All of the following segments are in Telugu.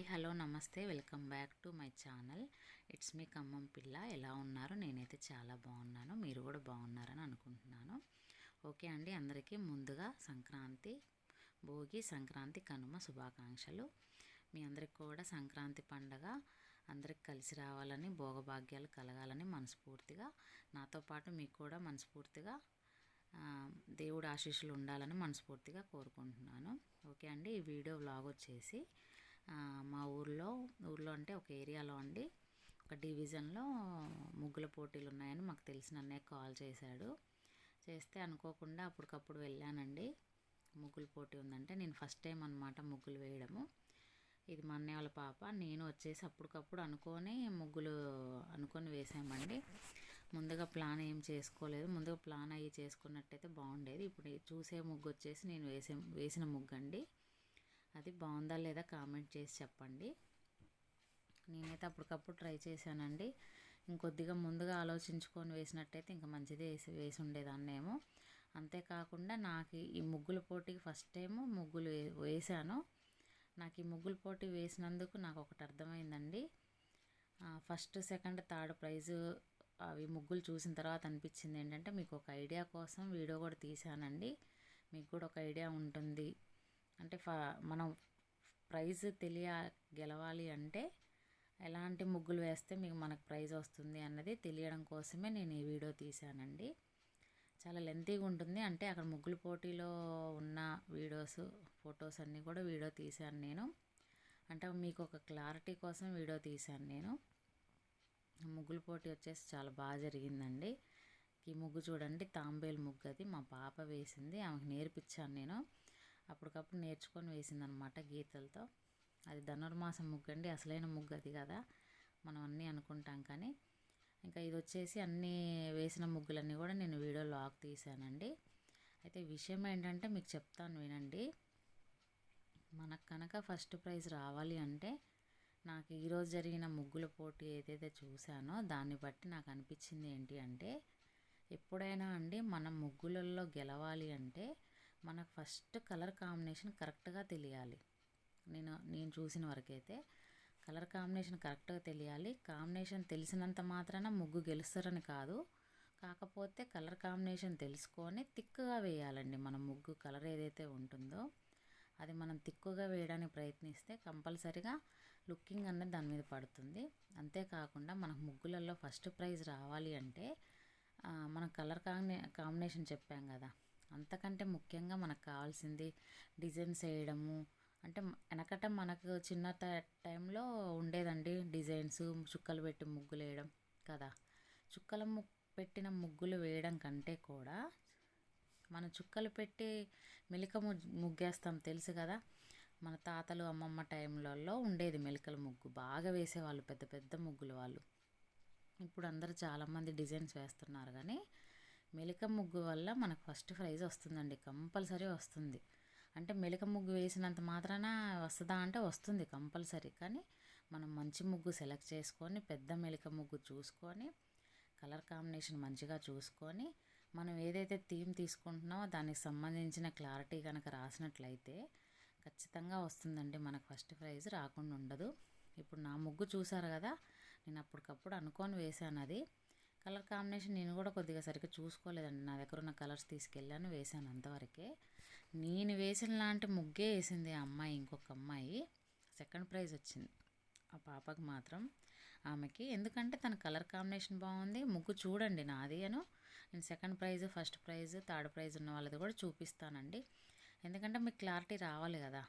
హాయ్ హలో నమస్తే welcome back to my channel. It's మీ ఖమ్మం పిల్ల. ఎలా ఉన్నారు? నేనైతే చాలా బాగున్నాను. మీరు కూడా బాగున్నారని అనుకుంటున్నాను. ఓకే అండి అందరికీ ముందుగా సంక్రాంతి భోగి సంక్రాంతి కనుమ శుభాకాంక్షలు. మీ అందరికి కూడా సంక్రాంతి పండగ అందరికి కలిసి రావాలని భోగభాగ్యాలు కలగాలని మనస్ఫూర్తిగా నాతో పాటు మీకు కూడా మనస్ఫూర్తిగా దేవుడు ఆశీస్సులు ఉండాలని మనస్ఫూర్తిగా కోరుకుంటున్నాను. ఓకే అండి ఈ వీడియో వ్లాగ్ వచ్చేసి మా ఊర్లో ఊర్లో అంటే ఒక ఏరియాలో అండి. ఒక డివిజన్లో ముగ్గుల పోటీలు ఉన్నాయని మాకు తెలిసిన అన్నయ్య కాల్ చేశాడు. చేస్తే అనుకోకుండా అప్పటికప్పుడు వెళ్ళానండి. ముగ్గుల పోటీ ఉందంటే నేను ఫస్ట్ టైం అనమాట ముగ్గులు వేయడము. ఇది మా అన్నయ్య వాళ్ళ పాప. నేను వచ్చేసి అప్పటికప్పుడు అనుకొని ముగ్గులు అనుకొని వేసామండి. ముందుగా ప్లాన్ ఏం చేసుకోలేదు. ముందుగా ప్లాన్ అయ్యి చేసుకున్నట్టయితే బాగుండేది. ఇప్పుడు చూసే ముగ్గు వచ్చేసి నేను వేసే వేసిన ముగ్గు అండి అది బాగుందా లేదా కామెంట్ చేసి చెప్పండి. నేనైతే అప్పటికప్పుడు ట్రై చేశానండి. ఇంకొద్దిగా ముందుగా ఆలోచించుకొని వేసినట్టయితే ఇంకా మంచిది వేసి వేసి ఉండేదాన్నేమో. అంతేకాకుండా నాకు ఈ ముగ్గుల పోటీకి ఫస్ట్ టైం ముగ్గులు వే- వేశాను. నాకు ఈ ముగ్గుల పోటీ వేసినందుకు నాకు ఒకటి అర్థమైందండి. ఫస్ట్ సెకండ్ థర్డ్ ప్రైజ్ అవి ముగ్గులు చూసిన తర్వాత అనిపించింది ఏంటంటే మీకు ఒక ఐడియా కోసం వీడియో కూడా తీశానండి. మీకు కూడా ఒక ఐడియా ఉంటుంది. అంటే ఫ మనం ప్రైజ్ తెలియ గెలవాలి అంటే ఎలాంటి ముగ్గులు వేస్తే మీకు మనకు ప్రైజ్ వస్తుంది అన్నది తెలియడం కోసమే నేను ఈ వీడియో తీశానండి. చాలా లెంతీగా ఉంటుంది. అంటే అక్కడ ముగ్గుల పోటీలో ఉన్న వీడియోస్ ఫొటోస్ అన్నీ కూడా వీడియో తీశాను నేను. అంటే మీకు ఒక క్లారిటీ కోసం వీడియో తీశాను నేను. ముగ్గుల పోటీ వచ్చేసి చాలా బాగా జరిగిందండి. ఈ ముగ్గు చూడండి తాంబేలు ముగ్గు అది మా పాప వేసింది. ఆమెకు నేర్పించాను నేను. అప్పటికప్పుడు నేర్చుకొని వేసిందనమాట గీతలతో. అది ధనుర్మాసం ముగ్గు అండి అసలైన ముగ్గు అది కదా. మనం అన్నీ అనుకుంటాం కానీ. ఇంకా ఇది వచ్చేసి అన్నీ వేసిన ముగ్గులన్నీ కూడా నేను వీడియో లాగ్ తీశానండి. అయితే విషయం ఏంటంటే మీకు చెప్తాను వినండి. మనకు కనుక ఫస్ట్ ప్రైజ్ రావాలి అంటే నాకు ఈరోజు జరిగిన ముగ్గుల పోటీ ఏదైతే చూశానో దాన్ని బట్టి నాకు అనిపించింది ఏంటి అంటే ఎప్పుడైనా అండి మనం ముగ్గులలో గెలవాలి అంటే మనకు ఫస్ట్ కలర్ కాంబినేషన్ కరెక్ట్గా తెలియాలి. నేను నేను చూసిన వరకైతే కలర్ కాంబినేషన్ కరెక్ట్గా తెలియాలి. కాంబినేషన్ తెలిసినంత మాత్రాన ముగ్గు గెలుస్తారని కాదు. కాకపోతే కలర్ కాంబినేషన్ తెలుసుకొని తిక్కుగా వేయాలండి మన ముగ్గు కలర్ ఏదైతే ఉంటుందో. అది మనం తిక్కుగా వేయడానికి ప్రయత్నిస్తే కంపల్సరిగా లుకింగ్ అనేది దాని మీద పడుతుంది. అంతేకాకుండా మనకు ముగ్గులలో ఫస్ట్ ప్రైజ్ రావాలి అంటే మనం మన కలర్ కాంబినే కాంబినేషన్ చెప్పాం కదా. అంతకంటే ముఖ్యంగా మనకు కావాల్సింది డిజైన్స్ వేయడము. అంటే వెనకట మనకు చిన్న టైంలో ఉండేదండి డిజైన్స్ చుక్కలు పెట్టి ముగ్గులు వేయడం కదా. చుక్కల ము పెట్టిన ముగ్గులు వేయడం కంటే కూడా మన చుక్కలు పెట్టి మెలిక ముగ్గేస్తాం తెలుసు కదా. మన తాతలు అమ్మమ్మ టైంలలో ఉండేది మెలికల ముగ్గు. బాగా వేసేవాళ్ళు పెద్ద పెద్ద ముగ్గులు వాళ్ళు. ఇప్పుడు అందరూ చాలామంది డిజైన్స్ వేస్తున్నారు కానీ మెలిక ముగ్గు వల్ల మనకు ఫస్ట్ ప్రైజ్ వస్తుందండి కంపల్సరీ వస్తుంది. అంటే మెలిక ముగ్గు వేసినంత మాత్రాన వస్తుందా అంటే వస్తుంది కంపల్సరీ. కానీ మనం మంచి ముగ్గు సెలెక్ట్ చేసుకొని పెద్ద మెలిక ముగ్గు చూసుకొని కలర్ కాంబినేషన్ మంచిగా చూసుకొని మనం ఏదైతే థీమ్ తీసుకుంటున్నామో దానికి సంబంధించిన క్లారిటీ కనుక రాసినట్లయితే ఖచ్చితంగా వస్తుందండి మనకు ఫస్ట్ ప్రైజ్ రాకుండా ఉండదు. ఇప్పుడు నా ముగ్గు చూసారు కదా నేను అప్పటికప్పుడు అనుకొని వేశాను అది. కలర్ కాంబినేషన్ నేను కూడా కొద్దిగా సరిగ్గా చూసుకోలేదండి. నా దగ్గర ఉన్న కలర్స్ తీసుకెళ్ళాను వేశాను అంతవరకే. నేను వేసిన లాంటి ముగ్గే వేసింది ఆ అమ్మాయి ఇంకొక అమ్మాయి. సెకండ్ ప్రైజ్ వచ్చింది. ఆ పాపకు మాత్రం ఆమెకి. ఎందుకంటే తన కలర్ కాంబినేషన్ బాగుంది. ముగ్గు చూడండి నాది అను. నేను second prize first prize third prize ఉన్న వాళ్ళది కూడా చూపిస్తానండి. ఎందుకంటే మీకు క్లారిటీ రావాలి కదా.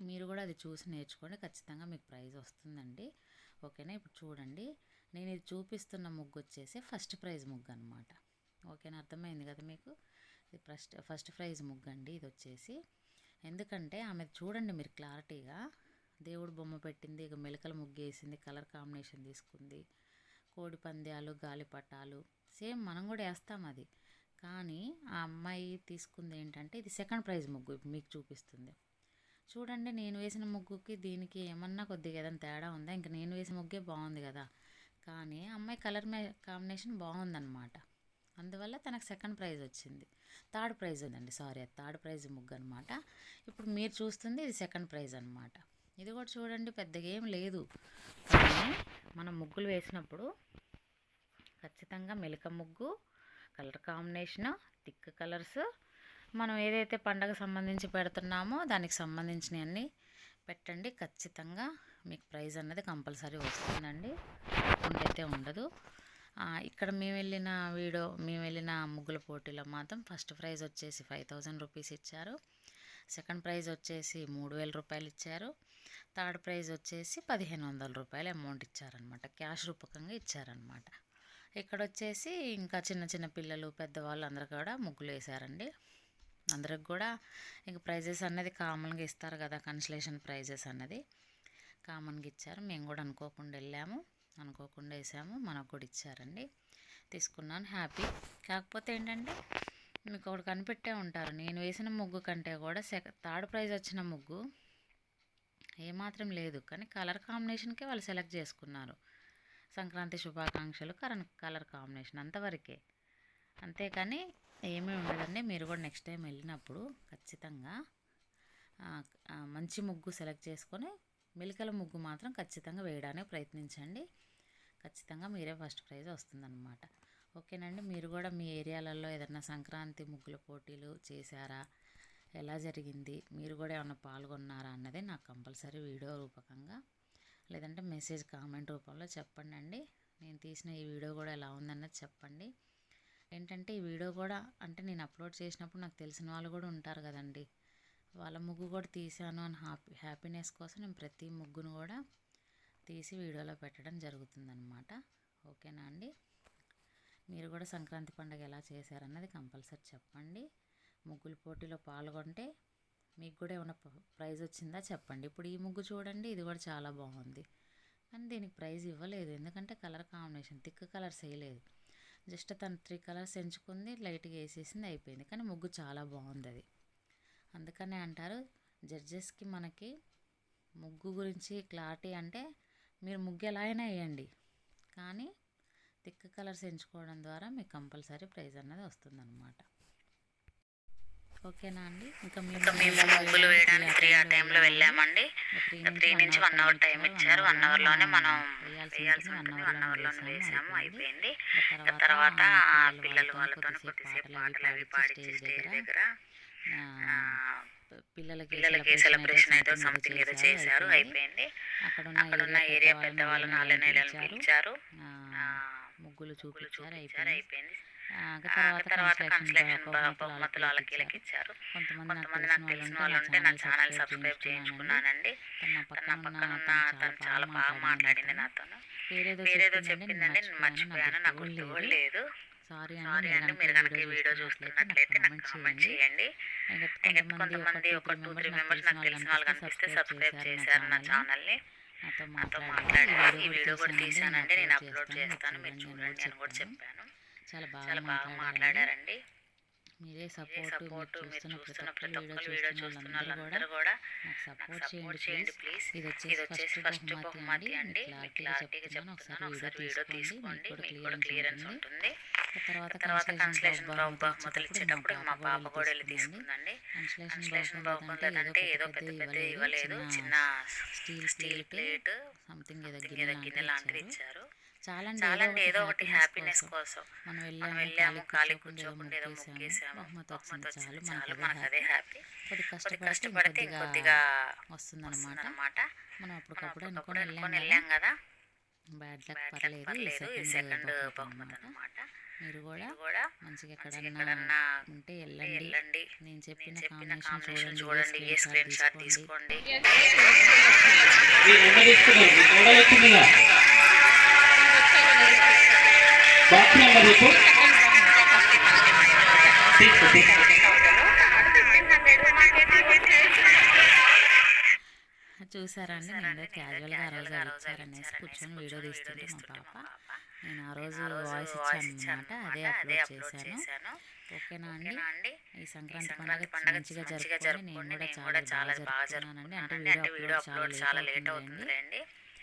మీరు కూడా అది చూసి నేర్చుకోండి. ఖచ్చితంగా మీకు ప్రైజ్ వస్తుందండి. ఓకేనా? ఇప్పుడు చూడండి. నేను ఇది చూపిస్తున్న ముగ్గు వచ్చేసి ఫస్ట్ ప్రైజ్ ముగ్గు అనమాట ఓకేనా అర్థమైంది కదా మీకు? ఇది ఫస్ట్ ఫస్ట్ ప్రైజ్ ముగ్గు అండి ఇది వచ్చేసి ఎందుకంటే ఆమె చూడండి మీరు క్లారిటీగా దేవుడు బొమ్మ పెట్టింది ఇక మెలకల ముగ్గు వేసింది కలర్ కాంబినేషన్ తీసుకుంది. కోడి పందాలు గాలిపటాలు సేమ్ మనం కూడా వేస్తాం అది. కానీ ఆ అమ్మాయి తీసుకుంది ఏంటంటే ఇది సెకండ్ ప్రైజ్ ముగ్గు మీకు చూపిస్తుంది. చూడండి నేను వేసిన ముగ్గుకి దీనికి ఏమన్నా కొద్దిగా ఏదైనా తేడా ఉందా? ఇంకా నేను వేసిన ముగ్గే బాగుంది కదా. కానీ అమ్మాయి కలర్ మే కాంబినేషన్ బాగుందన్నమాట. అందువల్ల తనకు సెకండ్ ప్రైజ్ వచ్చింది. థర్డ్ ప్రైజ్ ఉందండి సారీ థర్డ్ ప్రైజ్ ముగ్గు అనమాట ఇప్పుడు మీరు చూస్తుంది ఇది సెకండ్ ప్రైజ్ అనమాట ఇది కూడా చూడండి పెద్దగా ఏం లేదు. కానీ మనం ముగ్గులు వేసినప్పుడు ఖచ్చితంగా మెలిక ముగ్గు కలర్ కాంబినేషన్ థిక్ కలర్స్ మనం ఏదైతే పండగ సంబంధించి పెడుతున్నామో దానికి సంబంధించినవన్నీ పెట్టండి. ఖచ్చితంగా మీకు ప్రైజ్ అన్నది కంపల్సరీ వస్తుందండి. ఉండైతే ఉండదు. ఇక్కడ మేము వెళ్ళిన వీడియో మేము వెళ్ళిన ముగ్గుల పోటీలో మాత్రం ఫస్ట్ ప్రైజ్ వచ్చేసి ఫైవ్ థౌజండ్ రూపీస్ ఇచ్చారు. సెకండ్ ప్రైజ్ వచ్చేసి మూడు వేల రూపాయలు ఇచ్చారు. థర్డ్ ప్రైజ్ వచ్చేసి పదిహేను వందల రూపాయలు అమౌంట్ ఇచ్చారనమాట క్యాష్ రూపకంగా ఇచ్చారనమాట ఇక్కడ వచ్చేసి ఇంకా చిన్న చిన్న పిల్లలు పెద్దవాళ్ళు అందరు కూడా ముగ్గులు వేశారండి. అందరికి కూడా ఇంక ప్రైజెస్ అన్నది కామన్గా ఇస్తారు కదా కన్సలేషన్ ప్రైజెస్ అన్నది. కామన్గా ఇచ్చారు. మేము కూడా అనుకోకుండా వెళ్ళాము. అనుకోకుండా వేసాము. మనకు కూడా ఇచ్చారండి. తీసుకున్నాను. హ్యాపీ. కాకపోతే ఏంటంటే మీకు ఒకటి కనిపెట్టే ఉంటారు. నేను వేసిన ముగ్గు కంటే కూడా సెక థర్డ్ ప్రైజ్ వచ్చిన ముగ్గు ఏమాత్రం లేదు. కానీ కలర్ కాంబినేషన్కే వాళ్ళు సెలెక్ట్ చేసుకున్నారు. సంక్రాంతి శుభాకాంక్షలు కలర్ కలర్ కాంబినేషన్ అంతవరకే. అంతేకాని ఏమీ ఉండదండి. మీరు కూడా నెక్స్ట్ టైం వెళ్ళినప్పుడు ఖచ్చితంగా మంచి ముగ్గు సెలెక్ట్ చేసుకొని మెలికల ముగ్గు మాత్రం ఖచ్చితంగా వేయడానికి ప్రయత్నించండి. ఖచ్చితంగా మీరే ఫస్ట్ ప్రైజ్ వస్తుందన్నమాట. ఓకేనండి మీరు కూడా మీ ఏరియాలలో ఏదైనా సంక్రాంతి ముగ్గుల పోటీలు చేశారా? ఎలా జరిగింది? మీరు కూడా ఏమైనా పాల్గొన్నారా అన్నది నాకు కంపల్సరీ వీడియో రూపకంగా. లేదంటే మెసేజ్ కామెంట్ రూపంలో చెప్పండి అండి నేను తీసిన ఈ వీడియో కూడా ఎలా ఉందన్నది చెప్పండి. ఏంటంటే ఈ వీడియో కూడా అంటే నేను అప్లోడ్ చేసినప్పుడు నాకు తెలిసిన వాళ్ళు కూడా ఉంటారు కదండి. వాళ్ళ ముగ్గు కూడా తీసాను అని హ్యాపీ హ్యాపీనెస్ కోసం నేను ప్రతి ముగ్గును కూడా తీసి వీడియోలో పెట్టడం జరుగుతుందనమాట ఓకేనా అండి? మీరు కూడా సంక్రాంతి పండుగ ఎలా చేశారన్నది కంపల్సరీ చెప్పండి. ముగ్గుల పోటీలో పాల్గొంటే మీకు కూడా ఏమైనా ప్రైజ్ వచ్చిందా చెప్పండి. ఇప్పుడు ఈ ముగ్గు చూడండి ఇది కూడా చాలా బాగుంది. కానీ దీనికి ప్రైజ్ ఇవ్వలేదు. ఎందుకంటే కలర్ కాంబినేషన్ థిక్ కలర్స్ వేయలేదు. జస్ట్ తను త్రీ కలర్స్ ఎంచుకుంది లైట్గా వేసేసింది అయిపోయింది. కానీ ముగ్గు చాలా బాగుంది అది. అందుకనే అంటారు జడ్జెస్కి మనకి ముగ్గు గురించి క్లారిటీ అంటే మీరు ముగ్గు ఎలా అయినా వేయండి. కానీ థిక్ కలర్స్ ఎంచుకోవడం ద్వారా మీకు కంపల్సరీ ప్రైజ్ అన్నది వస్తుందన్నమాట. ఓకేనా అండి? ఇంకా మేము ముగ్గులు వేయడానికి త్రీ ఆ టైంలో వెళ్ళామండి. త్రీ నుంచి వన్ అవర్ టైం ఇచ్చారు. వన్ అవర్లోనే మనం వేయాల్సి ఉంటుంది. వన్ అవర్లోనే వేసాము. అయిపోయింది. తర్వాత పిల్లలు వాళ్ళతో కొద్దిసేపు పాటలు అవి పాడించి స్టేజ్ దగ్గర పిల్లలకి సెలబ్రేషన్ ఏదో సంథింగ్ ఏదో చేశారు అయిపోయింది. అక్కడ ఉన్న ఏరియా పెద్దవాళ్ళు నాలుగు నెలలు పిలిచారు. ముగ్గులు ముగ్గులు చూపించారు అయిపోయింది. తర్వాత కన్స్ట్రక్షన్ బహుమతులు వాళ్ళకి వీళ్ళకి ఇచ్చారు. కొంతమంది నాకు తెలిసిన వాళ్ళు ఉంటే నా ఛానల్ సబ్స్క్రైబ్ చేయించుకున్నానండి. తన పక్కన ఉన్న తను చాలా బాగా మాట్లాడింది నాతో వేరేదో చెప్పిందండి నేను మర్చిపోయాను నాకు లేదు. సారీ అండి మీరు కనుక ఈ వీడియో చూస్తున్నట్లయితే నాకు కామెంట్ చేయండి. ఇంకా కొంతమంది ఒక టూ త్రీ మెంబర్స్ నాకు తెలిసిన వాళ్ళు కనిపిస్తే సబ్స్క్రైబ్ చేశారు నా ఛానల్ని నాతో మాట్లాడారు ఈ వీడియో కూడా తీసానండి నేను అప్లోడ్ చేస్తాను మీరు చూడండి అని కూడా చెప్పాను. చాలా బాగా బాగా మాట్లాడారు మాట్లాడారండి. మీరే సపోర్ట్ సపోర్ట్ మీరు చూస్తున్న ప్రతి ఒక్కరు వీడియో చూస్తున్న వాళ్ళందరూ కూడా నాకు సపోర్ట్ చేయండి ప్లీజ్ ఇది వచ్చేసి ఫస్ట్ బహుమతి అండి. క్లారిటీగా చెప్తున్నాను. ఒకసారి వీడియో తీసుకోండి. మీకు కూడా క్లియరెన్స్ ఉంటుంది. తర్వాత తర్వాత కన్సలేషన్ బహుమతులు బహుమతులు ఇచ్చేటప్పుడు మా పాప కూడా వెళ్ళి తీసుకుందండి. కన్సలేషన్ కన్సలేషన్ బహుమతి బహుమతి అంటే ఏదో పెద్ద పెద్ద ఇవ్వలేదు. చిన్న స్టీల్ స్టీల్ ప్లేట్ సంథింగ్ ఏదో గిన్నె లాంటిది ఇచ్చారు. ఇచ్చారు చాలా అండి చాలా అండి ఏదో ఒకటి హ్యాపీనెస్ కోసం మనం వెళ్ళాము వెళ్ళాము ఖాళీ కూర్చోకుండా ఏదో ముగ్గేసాము బహుమతి వచ్చింది చాలు మనకు మనకు అదే హ్యాపీ కొద్ది కష్టపడితే ఇంకొద్దిగా వస్తుందన్నమాట వస్తుందన్నమాట మనం అప్పటికప్పుడు అనుకొని వెళ్ళాం వెళ్ళాం కదా బ్యాడ్ లక్ పర్లేదు ఈ సెకండ్ బహుమతి అన్నమాట మీరు కూడా మంచిగా ఎక్కడన్నా ఉంటే వెళ్ళండి నేను చెప్పిన కాంబినేషన్ చూడండి చూడండి ఏ స్క్రీన్ షాట్ తీసుకోండి బాక్స్ నెంబర్ చెప్పు సిక్స్ సిక్స్ చూసారా అండి నేను క్యాజువల్గా ఆ రోజు అది ఇచ్చారనేసి కూర్చొని వీడియో తీస్తుంటే మా పాప. నేను ఆ రోజు వాయిస్ ఇచ్చాను అనమాట అదే అప్లోడ్ చేశాను. ఓకేనా అండి? ఈ సంక్రాంతి పండుగ మంచిగా జరుపుకోండి నేను కూడా చాలా బాగా జరుపుకున్నానండి. అంటే వీడియో అప్లోడ్ చాలా లేట్ అవుతుంది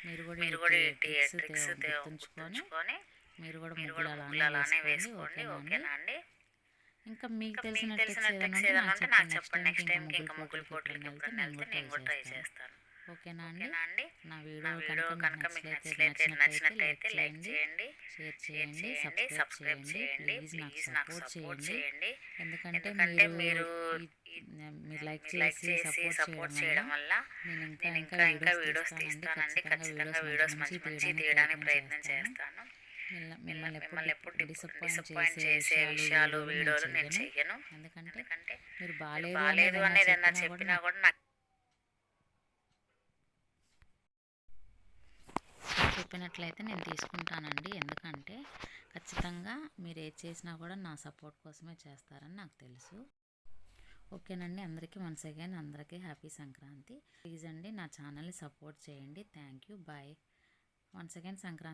మీరు కూడా మీరు కూడా గుర్తుంచుకొని మీరు కూడా ముగ్గులు అలానే వేసుకోండి ఓకేనా అండి? ఇంకా మీకు తెలిసిన ట్రిక్స్ ఏదైనా ఉంటే నాకు చెప్పండి నెక్స్ట్ టైంకి ఇంకా ముగ్గులు పోటీలకు పోటీలకు ఎప్పుడైనా వెళ్తే నేను కూడా ట్రై చేస్తాను. ఓకేనా అండి? నా వీడియో కనుక మీకు నచ్చినట్లయితే నచ్చినట్లయితే లైక్ చేయండి షేర్ చేయండి సబ్స్క్రైబ్ చేయండి ప్లీజ్ నాకు సపోర్ట్ చేయండి. ఎందుకంటే మీరు మీరు లైక్ చేసి సపోర్ట్ చేయడం వల్ల నేను ఇంకా ఇంకా వీడియోస్ తీస్తానండి. ఖచ్చితంగా వీడియోస్ మంచి మంచి తీయడానికి ప్రయత్నం చేస్తాను. మిమ్మల్ని ఎప్పుడు డిసప్పాయింట్ చేసే విషయాలు వీడియోలు నేను చెయ్యను ఎందుకంటే మీరు బాగాలేదు అనేది ఏదన్నా చెప్పినా కూడా నాకు చెప్పినట్లయితే నేను తీసుకుంటానండి. ఎందుకంటే ఖచ్చితంగా మీరు ఏది చేసినా కూడా నా సపోర్ట్ కోసమే చేస్తారని నాకు తెలుసు. ఓకేనండి. అందరికీ వన్స్ అగైన్ అందరికీ హ్యాపీ సంక్రాంతి. ప్లీజ్ అండి నా ఛానల్ని సపోర్ట్ చేయండి. Thank you. Bye. Once again Sankranti.